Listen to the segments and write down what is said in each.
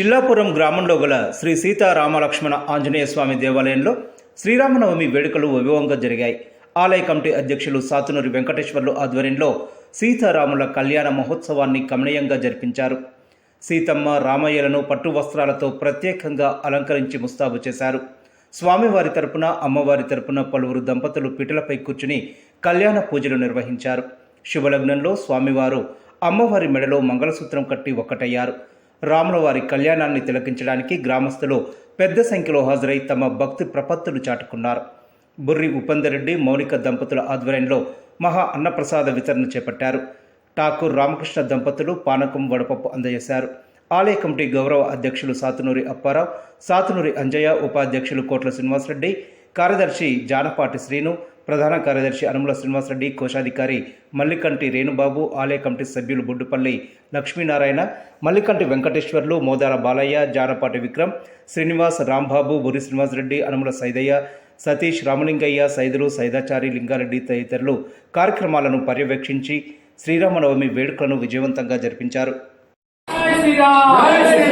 చిల్లాపురం గ్రామంలో గల శ్రీ సీతారామలక్ష్మణ ఆంజనేయ స్వామి దేవాలయంలో శ్రీరామనవమి వేడుకలు వైభవంగా జరిగాయి. ఆలయ కమిటీ అధ్యక్షులు సాతునూరి వెంకటేశ్వర్లు ఆధ్వర్యంలో సీతారాముల కళ్యాణ మహోత్సవాన్ని కమనీయంగా జరిపించారు. సీతమ్మ రామయ్యలను పట్టు వస్త్రాలతో ప్రత్యేకంగా అలంకరించి ముస్తాబు చేశారు. స్వామివారి తరపున అమ్మవారి తరపున పలువురు దంపతులు పిటలపై కూర్చుని కళ్యాణ పూజలు నిర్వహించారు. శుభలగ్నంలో స్వామివారు అమ్మవారి మెడలో మంగళసూత్రం కట్టి ఒక్కటయ్యారు. రాముల వారి కళ్యాణాన్ని తిలకించడానికి గ్రామస్తులు పెద్ద సంఖ్యలో హాజరై తమ భక్తి ప్రపత్తులు చాటుకున్నారు. బుర్రి ఉపేందరెడ్డి మౌలిక దంపతుల ఆధ్వర్యంలో మహా అన్నప్రసాద వితరణ చేపట్టారు. ఠాకూర్ రామకృష్ణ దంపతులు పానకం వడపప్పు అందజేశారు. ఆలయ కమిటీ గౌరవ అధ్యక్షులు సాతునూరి అప్పారావు సాతునూరి అంజయ్య ఉపాధ్యక్షులు కోట్ల శ్రీనివాసరెడ్డి కార్యదర్శి జానపాటి శ్రీను ప్రధాన కార్యదర్శి అనుముల శ్రీనివాసరెడ్డి కోశాధికారి మల్లికంటి రేణుబాబు ఆలయ కమిటీ సభ్యులు బుడ్డుపల్లి లక్ష్మీనారాయణ మల్లికంటి వెంకటేశ్వర్లు మోదాల బాలయ్య జానపాటి విక్రమ్ శ్రీనివాస్ రాంబాబు బురి శ్రీనివాసరెడ్డి అనుముల సైదయ్య సతీష్ రామలింగయ్య సైదులు సైదాచారి లింగారెడ్డి తదితరులు కార్యక్రమాలను పర్యవేక్షించి శ్రీరామనవమి వేడుకలను విజయవంతంగా జరిపించారు. జై శ్రీరామ్!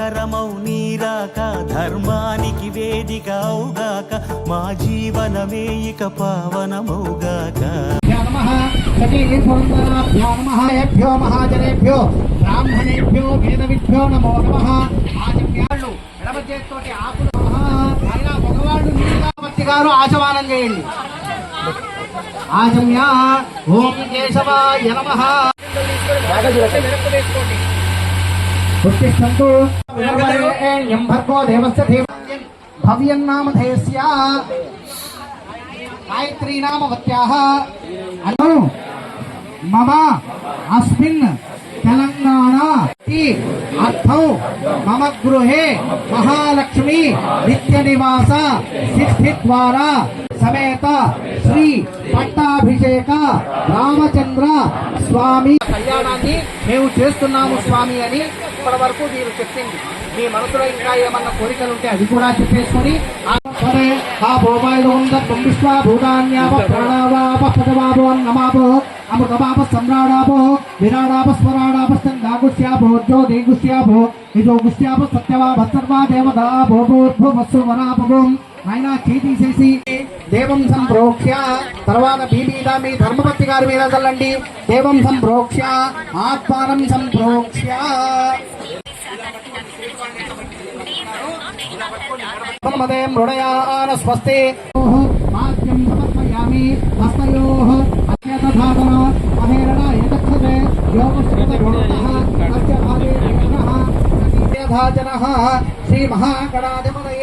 మంగళకరమౌ నీరాక ధర్మానికి వేదిక అవుగాక మా జీవనమే ఇక పావనమౌగాక నమః సతీపురందరాభ్యో నమః ఏభ్యో మహాజనేభ్యో బ్రాహ్మణేభ్యో వేదవిభ్యో నమో నమః. ఆచమ్యాళ్ళు ఎడమ చేతితోటి ఆకులు నమః ఆయన మగవాళ్ళు నీలాపత్తి గారు ఆచమానం చేయండి. ఆచమ్య ఓం కేశవాయ నమః. ఉత్తిష్టంతు వినర్మణేయం భర్గో దేవస్య ధీమన్యం భవ్యం నామధేయస్య గాయత్రీ నామవత్యాः అను మమ అస్మిన్ తెలంగాణ ఈ అర్థౌ మమ గృహే మహాలక్ష్మి నిత్య నివాస సిద్ధి ద్వారా సమేత శ్రీ పట్టాభిషేక రామచంద్ర స్వామి కళ్యాణాన్ని మేము చేస్తున్నాము స్వామి అని ఇప్పటి వరకు మీరు చెప్పింది. మీ మనసులో ఇంకా ఏమన్నా కోరికలు ఉంటే అది కూడా చెప్పేసుకొని ఆ ఉందం విశ్వా భూతాన్యాప ప్రాణావాప పదవాపో నమాపో అమృతమాప సమ్రాడాపో విరాడాప స్వరాడాప స్థంగాగుష్యాపో జ్యోతిగుష్యాపో నిజోగుష్యాప సత్యవాప సర్వా దేవతా భోభోర్భువస్సు వరాపభూం ఆయన చేయి తీసేసి దేవం సంప్రోక్ష్య తర్వాత బీబీదా మీ ధర్మపతి గారి మీద చల్లండి. దేవం సంప్రోక్ష్య ఆత్మానం సంప్రోక్ష్య మదే మృడయాన స్వస్తి. వాక్యం సమర్పయామి. హస్తయోః అత్యతధాతన అహేరణ యతక్షతే యోగశ్రుత గుణః అస్య భాగే శ్రీ మహాగణాధిప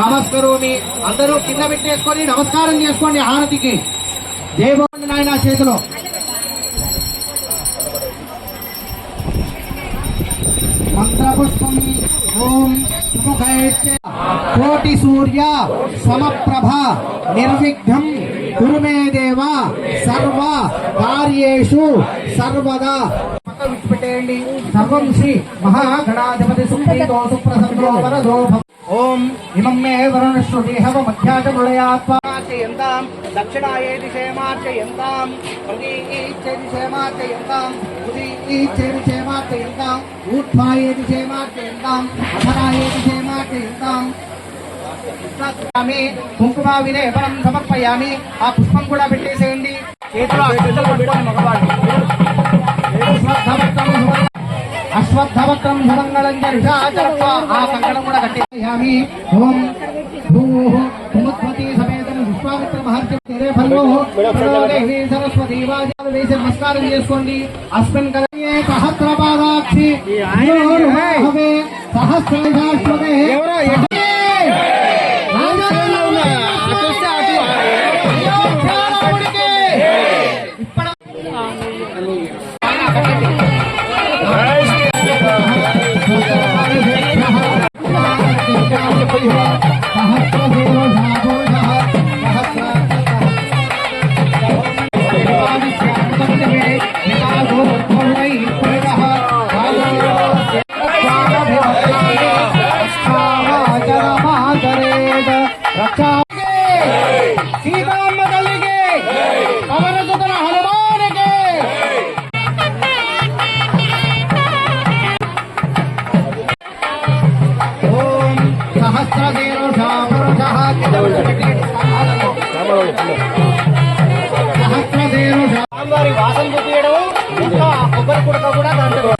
నమస్కరోమి. అందరూ కింద పెట్టేసుకొని నమస్కారం చేసుకోండి హారతికి దేవండి నాయన చేతిలో. మంత్రపుష్పం ఓం కోటి సూర్య సమప్రభ నిర్విఘ్నం. గురుమే దేవ సర్వ కార్యేషు సర్వదా. విడిచిపెట్టేయండి. సర్వం శ్రీ మహాగణాధిపతి సుప్రీతో సుప్రసన్నో వరదో ఓం ఇమం మే వరుణశ్రుతిహవ మధ్యాచ మృళయాత్మాచయంతాం దక్షిణాయే దిశేమార్చయంతాం ప్రదీచే దిశేమార్చయంతాం ఉదీచే దిశేమార్చయంతాం ఊర్ధ్వాయే దిశేమార్చయంతాం అధరాయే దిశేమార్చయంతాం సమర్పయామి వినే విలేపనం సమర్పయామి. ఆ పుష్పం కూడా పెట్టేసేయండి. చేతిలో మగవాడు అశ్వత్థవక్రం సుమంగళం జరుషాచరత్వ ఆ కంకణం కూడా కట్టేయామి ఓం భూః సముద్వతి సమేతం విశ్వామిత్ర మహర్షి తెరే సరస్వతి వాజాలు వేసి నమస్కారం చేసుకోండి. అస్మిన్ కలయే సహస్రపాదాక్షి. హవే సహస్రశాశ్వతే కుడక కూడా దాంట్లో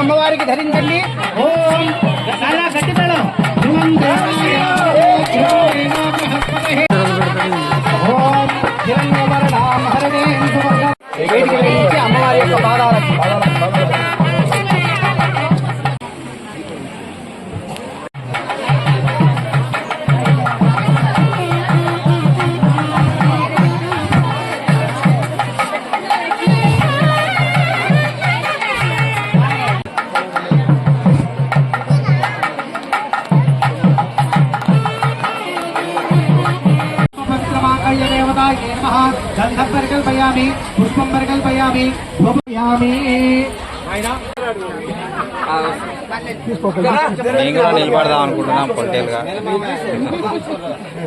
అమ్మవారికి ధరించండి. ధూపయామి ఆయన నేను కూడా నిలబడదాం అనుకుంటున్నాం పొలిటికల్గా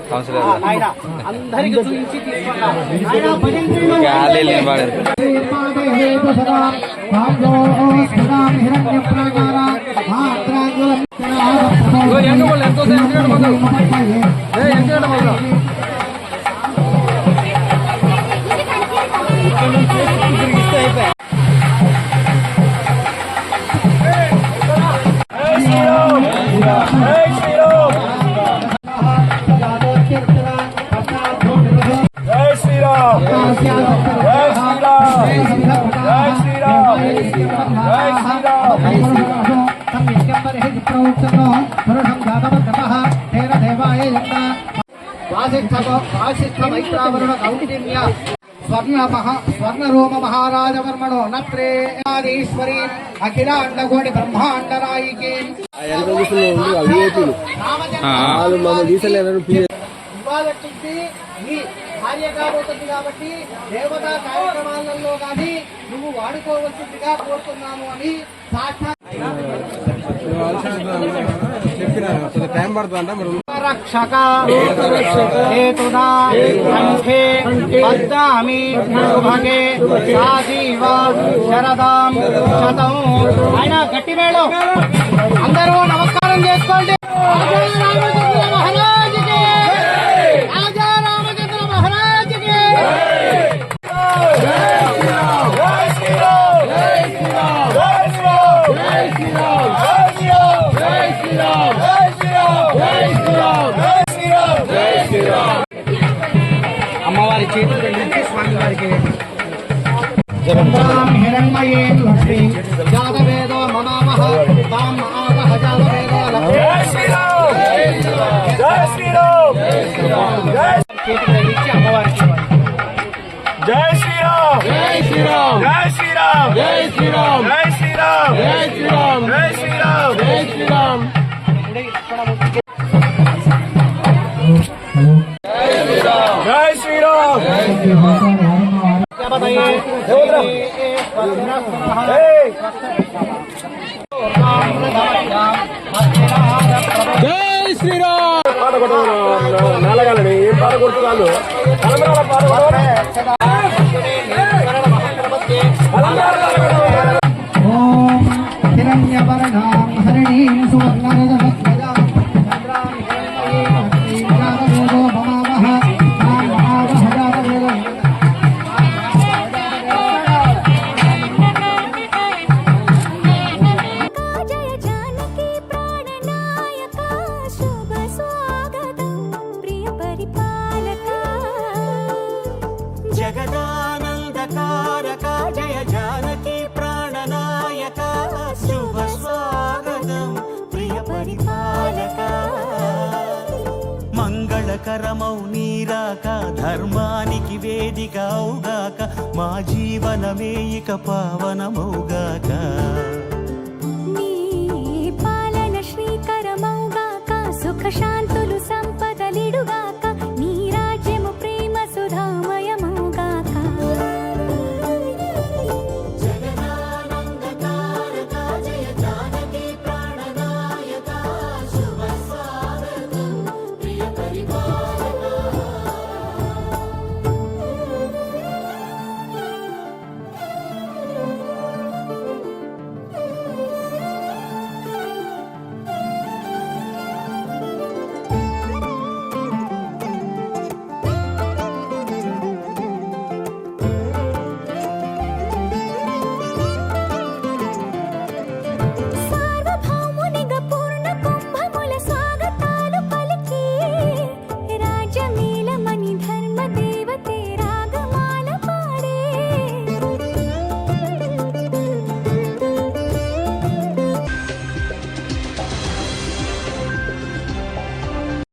కౌన్సిలర్ గాలి నిలబడారు. నిర్మాదేహేతు సదా పాండో సదాం హిరణ్యప్రాకార మాత్రాంగులం స్వర్ణ మహా స్వర్ణరూప మహారాజవర్మణో నత్రేశ్వరి అఖిలాండకోటి బ్రహ్మాండ నాయికి ఇవాళ నుంచి నీ భార్య కాబోతుంది కాబట్టి దేవతా కార్యక్రమాలలో కానీ నువ్వు వాడుకోవలసిందిగా కోరుతున్నాము అని సాక్షాత్ రక్షక హేతునా కంఠే పద్దామి భగే సాజీవ శరదాం శతం ఆయన గట్టి మేడం అందరూ నమస్కారం చేసుకోండి చేతులు స్వామి వారికి హిరణ్మయీం లక్ష్మీ జాతవేదో మమామహ తాం ఆవహ జాతవేదో లక్ష్మీ జై శ్రీరామ్ జై చేతులు నుంచి అమ్మవారికి ఇవ్వాలి. జై శ్రీరామ్ జై శ్రీరామ్. జై శ్రీరామ్. జై శ్రీరామ్. జై శ్రీరామ్. జై శ్రీరామ్. జై శ్రీరామ్. జై శ్రీరామ్. జై శ్రీరామ్. పాట నలగాలని ఏం పాట కొడుతున్నాను పాట ధర్మానికి వేదిక అవుగాక మా జీవనమే ఇక పావనమౌగాక పాలన శ్రీకరమౌగాక సుఖ శాంతులు సంపదలిడుగాక.